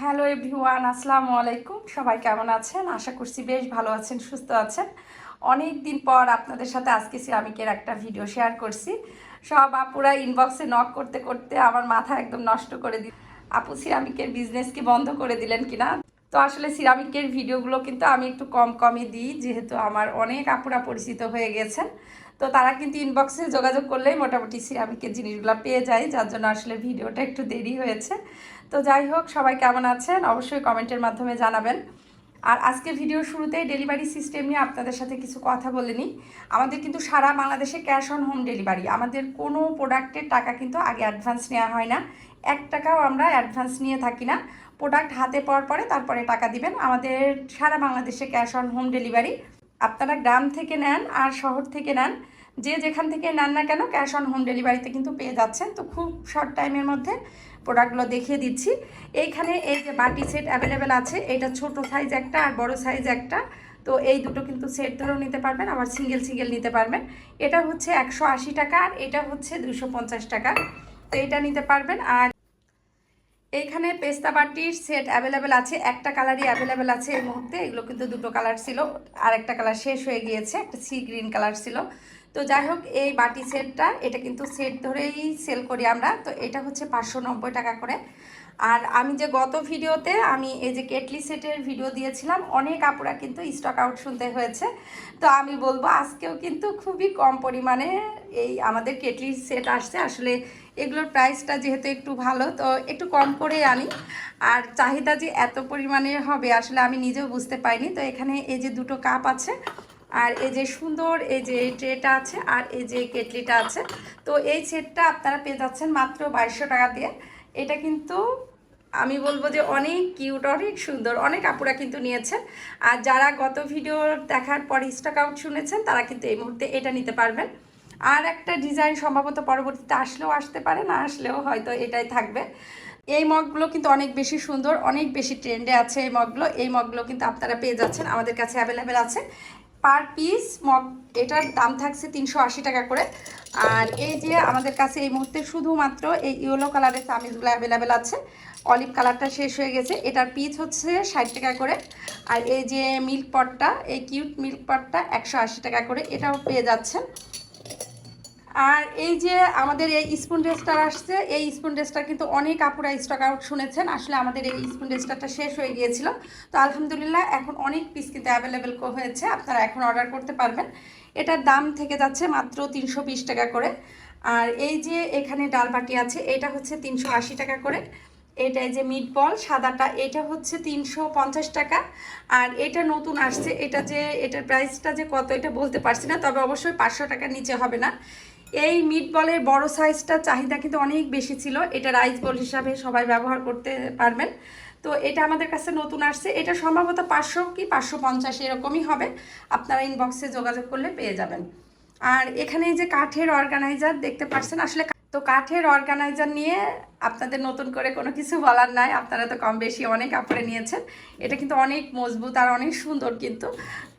Hello everyone, আসসালামু আলাইকুম। সবাই কেমন আছেন? আশা করছি বেশ ভালো আছেন, সুস্থ আছেন। অনেক দিন পর আপনাদের সাথে আজকে সিরামিকের একটা ভিডিও শেয়ার করছি। সব আপুরা ইনবক্সে নক করতে করতে আমার মাথা একদম নষ্ট করে দিল। আপু, সিরামিকের বিজনেস কি বন্ধ করে দিলেন কিনা? তো আসলে সিরামিকের ভিডিওগুলো কিন্তু আমি একটু কম কমই দিই, যেহেতু আমার অনেক আপুরা পরিচিত হয়ে গেছেন। তো তারা কিন্তু ইনবক্সে যোগাযোগ করলেই মোটামুটি সিরামিকের জিনিসগুলো পেয়ে যায়, যার জন্য আসলে ভিডিওটা একটু দেরি হয়েছে। তো যাই হোক, সবাই কেমন আছেন? অবশ্যই কমেন্টের মাধ্যমে জানাবেন। আর আজকে ভিডিও শুরুতেই ডেলিভারি সিস্টেম নিয়ে আপনাদের সাথে কিছু কথা বলে নিই। আমাদের কিন্তু সারা বাংলাদেশে ক্যাশ অন হোম ডেলিভারি আমাদের কোনো প্রোডাক্টের টাকা কিন্তু আগে অ্যাডভান্স নেওয়া হয় না। এক টাকাও আমরা অ্যাডভান্স নিয়ে থাকি না। প্রোডাক্ট হাতে পাওয়ার পরে তারপরে টাকা দিবেন। আমাদের সারা বাংলাদেশে ক্যাশ অন হোম ডেলিভারি আপনারা গ্রাম থেকে নেন আর শহর থেকে নেন। যে যেখান থেকে নেন না কেন ক্যাশ অন হোম ডেলিভারিতে কিন্তু পেয়ে যাচ্ছেন। তো খুব শর্ট টাইমের মধ্যে প্রোডাক্টগুলো দেখিয়ে দিচ্ছি। এইখানে এই যে বাটি সেট অ্যাভেলেবেল আছে, এটা ছোট সাইজ একটা আর বড় সাইজ একটা। তো এই দুটো কিন্তু সেট ধরেও নিতে পারবেন, আবার সিঙ্গেল সিঙ্গেল নিতে পারবেন। এটা হচ্ছে একশো আশি টাকা আর এটা হচ্ছে দুশো টাকা। তো এটা নিতে পারবেন আর এইখানে পেস্তা বাটির সেট অ্যাভেলেবেল আছে, একটা কালারই অ্যাভেলেবেল আছে এই মুহূর্তে। এগুলো কিন্তু দুটো কালার ছিল আর একটা কালার শেষ হয়ে গিয়েছে, একটা সি গ্রিন কালার ছিল। তো যাই হোক, এই বাটি সেটটা, এটা কিন্তু সেট ধরেই সেল করি আমরা। তো এটা হচ্ছে পাঁচশো নব্বই টাকা করে। আর আমি যে গত ভিডিওতে আমি এই যে কেটলি সেটের ভিডিও দিয়েছিলাম, অনেক আপুরা কিন্তু স্টক আউট শুনতে হয়েছে। তো আমি বলব, আজকেও কিন্তু খুবই কম পরিমাণে এই আমাদের কেটলি সেট আসছে। আসলে এগুলোর প্রাইসটা যেহেতু একটু ভালো, তো একটু কম করেই আনি। আর চাহিদা যে এত পরিমাণে হবে, আসলে আমি নিজেও বুঝতে পারিনি। তো এখানে এই যে দুটো কাপ আছে আর এই যে সুন্দর এই যে ট্রেটা আছে আর এই যে কেটলিটা আছে, তো এই সেটটা আপনারা পেয়ে যাচ্ছেন মাত্র বাইশশো টাকা দিয়ে। এটা কিন্তু আমি বলব যে অনেক কিউট, অনেক সুন্দর, অনেক আপুরা কিন্তু নিয়েছেন। আর যারা গত ভিডিও দেখার পর স্টক আউট শুনেছেন, তারা কিন্তু এই মুহূর্তে এটা নিতে পারবেন। আর একটা ডিজাইন সম্ভবত পরবর্তীতে আসলেও আসতে পারে, না আসলেও হয়তো এটাই থাকবে। এই মগগুলো কিন্তু অনেক বেশি সুন্দর, অনেক বেশি ট্রেন্ডে আছে এই মগগুলো। এই মগগুলো কিন্তু আপনারা পেয়ে যাচ্ছেন, আমাদের কাছে অ্যাভেলেবেল আছে। পার পিস, মগ, এটার দাম থাকছে তিনশো আশি টাকা করে। আর এই যে আমাদের কাছে এই মুহূর্তে শুধুমাত্র এই ইয়েলো কালারের চামিজগুলো অ্যাভেলেবেল আছে। অলিভ কালারটা শেষ হয়ে গেছে। এটার পিস হচ্ছে ষাট টাকা করে। আর এই যে মিল্ক পটটা এই কিউট মিল্ক পটটা একশো আশি টাকা করে। এটাও পেয়ে যাচ্ছেন। আর এই যে আমাদের এই স্পুন ড্রেসটার আসছে, এই স্পুন ড্রেসটা কিন্তু অনেক আপুরা স্টক আউট শুনেছেন। আসলে আমাদের এই স্পুন ড্রেসটাটা শেষ হয়ে গিয়েছিল। তো আলহামদুলিল্লাহ এখন অনেক পিস কিন্তু অ্যাভেলেবেল হয়েছে, আপনারা এখন অর্ডার করতে পারবেন। এটার দাম থেকে যাচ্ছে মাত্র তিনশো বিশ টাকা করে। আর এই যে এখানে ডালবাটি আছে, এটা হচ্ছে তিনশো আশি টাকা করে। এটা যে মিট বল সাদাটা, এটা হচ্ছে তিনশো পঞ্চাশ টাকা। আর এটা নতুন আসছে, এটা যে, এটার প্রাইসটা যে কত, এটা বলতে পারছি না, তবে অবশ্যই পাঁচশো টাকার নিচে হবে না। এই মিট বলের বড় সাইজটা চাহিদা কিন্তু অনেক বেশি ছিল। এটা রাইস বল হিসাবে সবাই ব্যবহার করতে পারবেন। তো এটা আমাদের কাছে নতুন আসছে। এটা সম্ভবত পাঁচশো কি পাঁচশো পঞ্চাশ এরকমই হবে। আপনারা ইনবক্সে যোগাযোগ করলে পেয়ে যাবেন। আর এখানে যে কাঠের অর্গানাইজার দেখতে পাচ্ছেন, আসলে তো কাঠের অর্গানাইজার নিয়ে আপনাদের নতুন করে কোনো কিছু বলার নাই। আপনারা তো কম বেশি অনেক কাপড়ে নিয়েছেন। এটা কিন্তু অনেক মজবুত আর অনেক সুন্দর কিন্তু।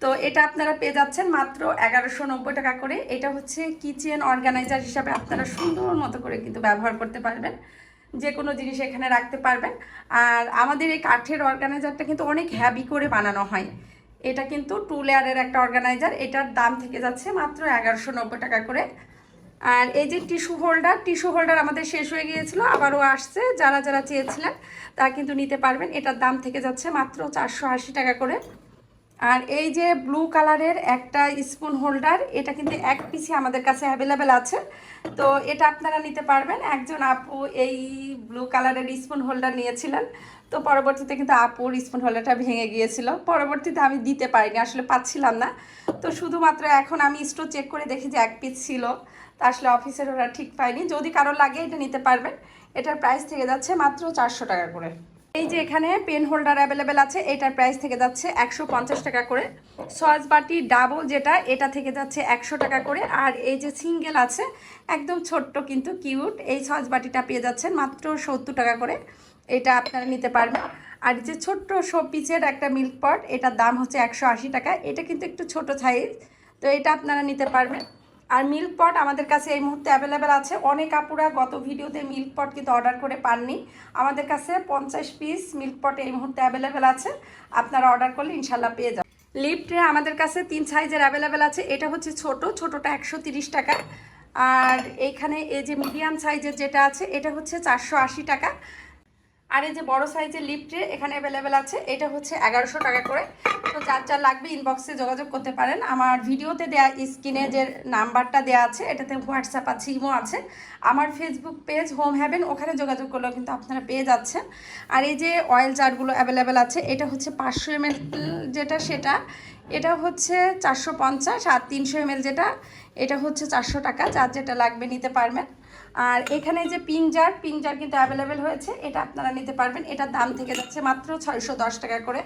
তো এটা আপনারা পেয়ে যাচ্ছেন মাত্র এগারোশো নব্বই টাকা করে। এটা হচ্ছে কিচেন অর্গানাইজার হিসাবে আপনারা সুন্দর মতো করে কিন্তু ব্যবহার করতে পারবেন। যে কোনো জিনিস এখানে রাখতে পারবেন। আর আমাদের এই কাঠের অর্গানাইজারটা কিন্তু অনেক হ্যাভি করে বানানো হয়। এটা কিন্তু টু লেয়ারের একটা অর্গানাইজার এটার দাম থেকে যাচ্ছে মাত্র এগারোশো টাকা করে। আর এই যে টিস্যু হোল্ডার টিস্যু হোল্ডার আমাদের শেষ হয়ে গিয়েছিল, আবারও আসছে, যারা যারা চেয়েছিলেন তারা কিন্তু নিতে পারবেন। এটার দাম থেকে যাচ্ছে মাত্র চারশো আশি টাকা করে। আর এই যে ব্লু কালারের একটা স্পুন হোল্ডার, এটা কিন্তু এক পিসি আমাদের কাছে অ্যাভেলেবেল আছে। তো এটা আপনারা নিতে পারবেন। একজন আপু এই ব্লু কালারের স্পুন হোল্ডার নিয়েছিলেন। তো পরবর্তীতে কিন্তু আপুর স্পুন হোল্ডারটা ভেঙে গিয়েছিল। পরবর্তীতে আমি দিতে পারিনি, আসলে পাচ্ছিলাম না। তো শুধুমাত্র এখন আমি স্টোর চেক করে দেখি যে এক পিস ছিল। তা আসলে অফিসের ওরা ঠিক পায়নি। যদি কারও লাগে এটা নিতে পারবেন এটার প্রাইস থেকে যাচ্ছে মাত্র চারশো টাকা করে। এই যে এখানে পেন হোল্ডার অ্যাভেলেবেল আছে, এটার প্রাইস থেকে যাচ্ছে একশো পঞ্চাশ টাকা করে। সস বাটি ডাবল যেটা, এটা থেকে যাচ্ছে একশো টাকা করে। আর এই যে সিঙ্গেল আছে, একদম ছোট্ট কিন্তু কিউট এই সস বাটিটা পেয়ে যাচ্ছেন মাত্র সত্তর টাকা করে। এটা আপনারা নিতে পারবেন। আর যে ছোট্ট শো পিচের একটা মিল্ক পট এটার দাম হচ্ছে একশো আশি টাকা। এটা কিন্তু একটু ছোট সাইজ তো এটা আপনারা নিতে পারবেন। আর মিল্ক পট আমাদের কাছে এই মুহূর্তে অ্যাভেলেবেল আছে। অনেক আপুরা গত ভিডিওতে মিল্ক পট কিন্তু অর্ডার করে পাননি। আমাদের কাছে পঞ্চাশ পিস মিল্ক পট এই মুহূর্তে অ্যাভেলেবেল আছে। আপনারা অর্ডার করলে ইনশাল্লাহ পেয়ে যাবেন। লিপ ট্রে আমাদের কাছে তিন সাইজের অ্যাভেলেবেল আছে। এটা হচ্ছে ছোট, ছোটটা একশো টাকা। আর এইখানে এই যে মিডিয়াম সাইজের যেটা আছে, এটা হচ্ছে চারশো আশি টাকা। আর এই যে বড় সাইজের লিপ ট্রে এখানে অ্যাভেলেবেল আছে, এটা হচ্ছে এগারোশো টাকা করে। তো যার যার লাগবে ইনবক্সে যোগাযোগ করতে পারেন। আমার ভিডিওতে দেয়া স্ক্রিনে যে নাম্বারটা দেওয়া আছে, এটাতে হোয়াটসঅ্যাপ আছে ইমো আছে। আমার ফেসবুক পেজ হোম হ্যাভেন ওখানে যোগাযোগ করলেও কিন্তু আপনারা পেয়ে যাচ্ছেন। আর এই যে অয়েল জারগুলো অ্যাভেলেবেল আছে, এটা হচ্ছে পাঁচশো এম যেটা সেটা, এটা হচ্ছে চারশো পঞ্চাশ আর তিনশো এম যেটা, এটা হচ্ছে চারশো টাকা। যার যেটা লাগবে নিতে পারবেন। আর এখানে যে পিঞ্জার পিঞ্জার কিন্তু অ্যাভেলেবেল হয়েছে, এটা আপনারা নিতে পারবেন। এটার দাম থেকে যাচ্ছে মাত্র ছয়শো দশ টাকা করে।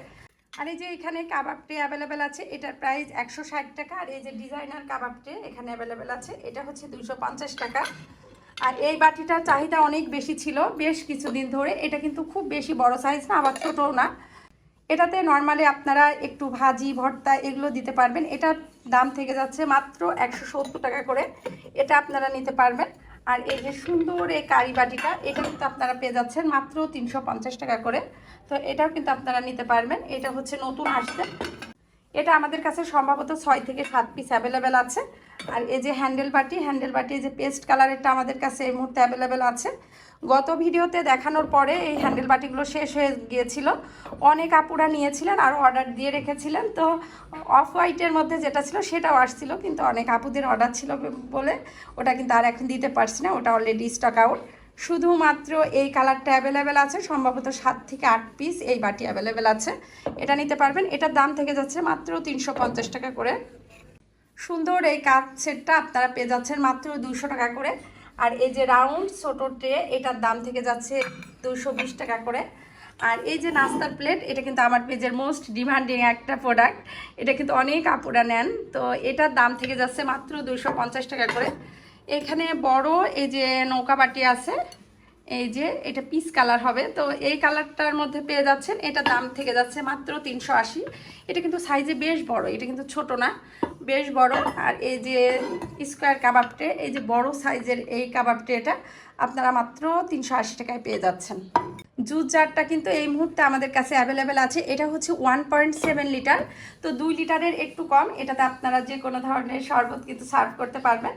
আর এই যে এখানে কাবাব ট্রে অ্যাভেলেবেল আছে, এটার প্রাইস একশো ষাট টাকা। আর এই যে ডিজাইনার কাবাব ট্রে এখানে অ্যাভেলেবেল আছে, এটা হচ্ছে দুশো টাকা। আর এই বাটিটার চাহিদা অনেক বেশি ছিল, বেশ কিছুদিন ধরে। এটা কিন্তু খুব বেশি বড় সাইজ না, আবার ছোটও না। এটাতে নর্মালি আপনারা একটু ভাজি, ভর্তা এগুলো দিতে পারবেন। এটার দাম থেকে যাচ্ছে মাত্র একশো সত্তর টাকা করে। এটা আপনারা নিতে পারবেন। আর এই যে সুন্দর এই কারি বাটিটা, এটা কিন্তু আপনারা পেয়ে যাচ্ছেন মাত্র তিনশো পঞ্চাশ টাকা করে। তো এটাও কিন্তু আপনারা নিতে পারবেন। এটা হচ্ছে নতুন আসছে। এটা আমাদের কাছে সম্ভবত ছয় থেকে সাত পিস অ্যাভেলেবেল আছে। আর এই যে হ্যান্ডেল বাটি হ্যান্ডেল বাটি, এই যে পেস্ট কালারেরটা আমাদের কাছে এই মুহূর্তে অ্যাভেলেবেল আছে। গত ভিডিওতে দেখানোর পরে এই হ্যান্ডেল বাটিগুলো শেষ হয়ে গিয়েছিল। অনেক আপুরা নিয়েছিলেন আর অর্ডার দিয়ে রেখেছিলেন। তো অফ হোয়াইটের মধ্যে যেটা ছিল সেটাও আসছিল, কিন্তু অনেক আপুদের অর্ডার ছিল বলে ওটা কিন্তু আর এখন দিতে পারছি না, ওটা অলরেডি স্টক আউট শুধুমাত্র এই কালারটা অ্যাভেলেবেল আছে, সম্ভবত সাত থেকে আট পিস এই বাটি অ্যাভেলেবেল আছে। এটা নিতে পারবেন। এটার দাম থেকে যাচ্ছে মাত্র তিনশো পঞ্চাশ টাকা করে। সুন্দর এই কাপ সেটটা আপনারা পেয়ে যাচ্ছেন মাত্র দুশো টাকা করে। আর এই যে রাউন্ড ছোটো ট্রে, এটার দাম থেকে যাচ্ছে দুশো টাকা করে। আর এই যে নাস্তার প্লেট, এটা কিন্তু আমার পেজের মোস্ট ডিমান্ডিং একটা প্রোডাক্ট। এটা কিন্তু অনেক আপুরা নেন, তো এটার দাম থেকে যাচ্ছে মাত্র দুশো টাকা করে। এখানে বড় এই যে নৌকা বাটি আছে এই যে, এটা পিস কালার হবে। তো এই কালারটার মধ্যে পেয়ে যাচ্ছেন, এটা দাম থেকে যাচ্ছে মাত্র তিনশো আশি। এটা কিন্তু সাইজে বেশ বড়, এটা কিন্তু ছোট না, বেশ বড়। আর এই যে স্কোয়ার কাবাবটে, এই যে বড় সাইজের এই কাবাবটে এটা, আপনারা মাত্র তিনশো আশি টাকায় পেয়ে যাচ্ছেন। জুস জারটা কিন্তু এই মুহূর্তে আমাদের কাছে অ্যাভেলেবেল আছে। এটা হচ্ছে ওয়ান পয়েন্ট সেভেন লিটার তো দুই লিটারের একটু কম, এটাতে আপনারা যে কোনো ধরনের শরবত কিন্তু সার্ভ করতে পারবেন।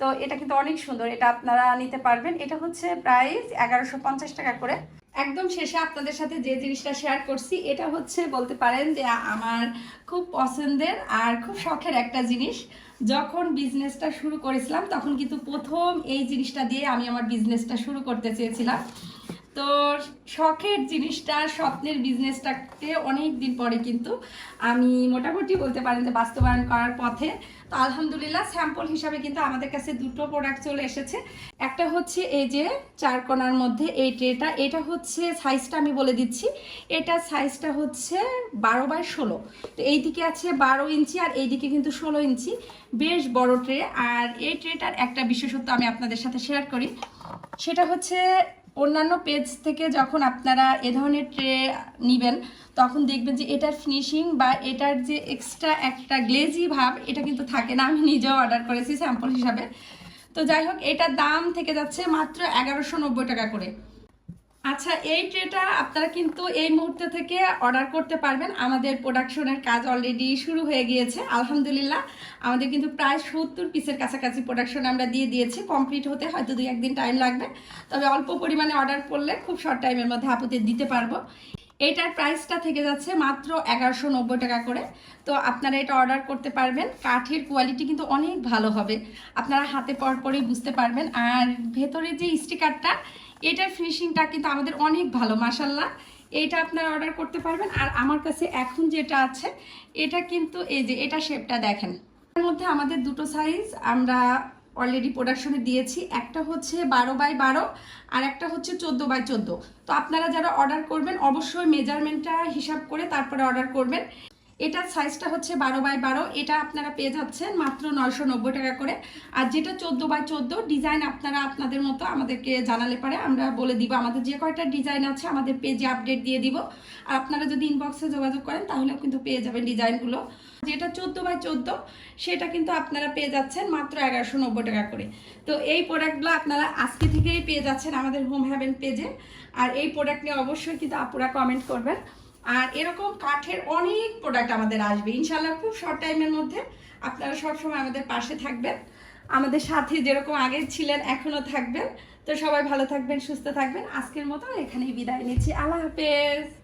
তো এটা কিন্তু অনেক সুন্দর, এটা আপনারা নিতে পারবেন। এটা হচ্ছে প্রাইস এগারোশো পঞ্চাশ টাকা করে। একদম শেষে আপনাদের সাথে যে জিনিসটা শেয়ার করছি, এটা হচ্ছে বলতে পারেন যে আমার খুব পছন্দের আর খুব শখের একটা জিনিস। যখন বিজনেসটা শুরু করেছিলাম, তখন কিন্তু প্রথম এই জিনিসটা দিয়ে আমি আমার বিজনেসটা শুরু করতে চেয়েছিলাম। তো শখের জিনিসটা, স্বপ্নের বিজনেসটাকে অনেক দিন পরে কিন্তু আমি মোটামুটি বলতে পারেন যে বাস্তবায়ন করার পথে। তো আলহামদুলিল্লাহ স্যাম্পল হিসাবে কিন্তু আমাদের কাছে দুটো প্রোডাক্ট চলে এসেছে। একটা হচ্ছে এই যে চার কোনার মধ্যে এই ট্রেটা এটা হচ্ছে সাইজটা আমি বলে দিচ্ছি। এটা সাইজটা হচ্ছে বারো বাই ষোলো। তো এই দিকে আছে বারো ইঞ্চি আর এই দিকে কিন্তু ষোলো ইঞ্চি। বেশ বড় ট্রে আর এই ট্রেটার একটা বিশেষত্ব আমি আপনাদের সাথে শেয়ার করি। সেটা হচ্ছে অন্যান্য পেজ থেকে যখন আপনারা এ ধরনের ট্রে নেবেন, তখন দেখবেন যে এটার ফিনিশিং বা এটার যে এক্সট্রা একটা গ্লেজি ভাব, এটা কিন্তু থাকে না। আমি নিজেও অর্ডার করেছি স্যাম্পল হিসাবে। তো যাই হোক, এটার দাম থেকে যাচ্ছে মাত্র এগারোশো টাকা করে। আচ্ছা এই ট্রেটা আপনারা কিন্তু এই মুহূর্তে থেকে অর্ডার করতে পারবেন। আমাদের প্রোডাকশনের কাজ অলরেডি শুরু হয়ে গিয়েছে, আলহামদুলিল্লাহ। আমাদের কিন্তু প্রায় সত্তর পিসের কাছাকাছি প্রোডাকশন আমরা দিয়ে দিয়েছি। কমপ্লিট হতে হয়তো দুই, একদিন টাইম লাগবে। তবে অল্প পরিমাণে অর্ডার করলে খুব শর্ট টাইমের মধ্যে আপুদের দিতে পারব। এইটার প্রাইসটা থেকে যাচ্ছে মাত্র এগারোশো নব্বই টাকা করে। তো আপনারা এটা অর্ডার করতে পারবেন। কাঠের কোয়ালিটি কিন্তু অনেক ভালো হবে। আপনারা হাতে পর পরেই বুঝতে পারবেন। আর ভেতরে যে স্টিকারটা এটার ফিনিশিংটা কিন্তু আমাদের অনেক ভালো মাসাল্লাহ এইটা আপনারা অর্ডার করতে পারবেন। আর আমার কাছে এখন যেটা আছে, এটা কিন্তু এই যে, এটা শেপটা দেখেন। এর মধ্যে আমাদের দুটো সাইজ আমরা অলরেডি প্রোডাকশনে দিয়েছি। একটা হচ্ছে বারো বাই বারো আর একটা হচ্ছে চোদ্দ বাই চোদ্দ। তো আপনারা যারা অর্ডার করবেন, অবশ্যই মেজারমেন্টটা হিসাব করে তারপরে অর্ডার করবেন। এটার সাইজটা হচ্ছে বারো বাই বারো। এটা আপনারা পেয়ে যাচ্ছেন মাত্র নয়শো নব্বই টাকা করে। আর যেটা চোদ্দ বাই চোদ্দ ডিজাইন আপনারা আপনাদের মতো আমাদেরকে জানালে পারে। আমরা বলে দিব, আমাদের যে কয়টা ডিজাইন আছে আমাদের পেজে আপডেট দিয়ে দিব। আর আপনারা যদি ইনবক্সে যোগাযোগ করেন, তাহলেও কিন্তু পেয়ে যাবেন ডিজাইনগুলো যেটা চোদ্দ বাই চোদ্দ, সেটা কিন্তু আপনারা পেয়ে যাচ্ছেন মাত্র এগারোশো নব্বই টাকা করে। তো এই প্রোডাক্টগুলো আপনারা আজকে থেকেই পেয়ে যাচ্ছেন আমাদের হোম হ্যাভেন পেজে আর এই প্রোডাক্ট নিয়ে অবশ্যই কিন্তু আপুরা কমেন্ট করবেন। আর এরকম কাঠের অনেক প্রোডাক্ট আমাদের আসবে। ইনশাল্লাহ খুব শর্ট টাইমের মধ্যে আপনারা সবসময় আমাদের পাশে থাকবেন। আমাদের সাথে যেরকম আগে ছিলেন, এখনও থাকবেন। তো সবাই ভালো থাকবেন, সুস্থ থাকবেন। আজকের মতো এখানেই বিদায় নিচ্ছি। আল্লাহ হাফেজ।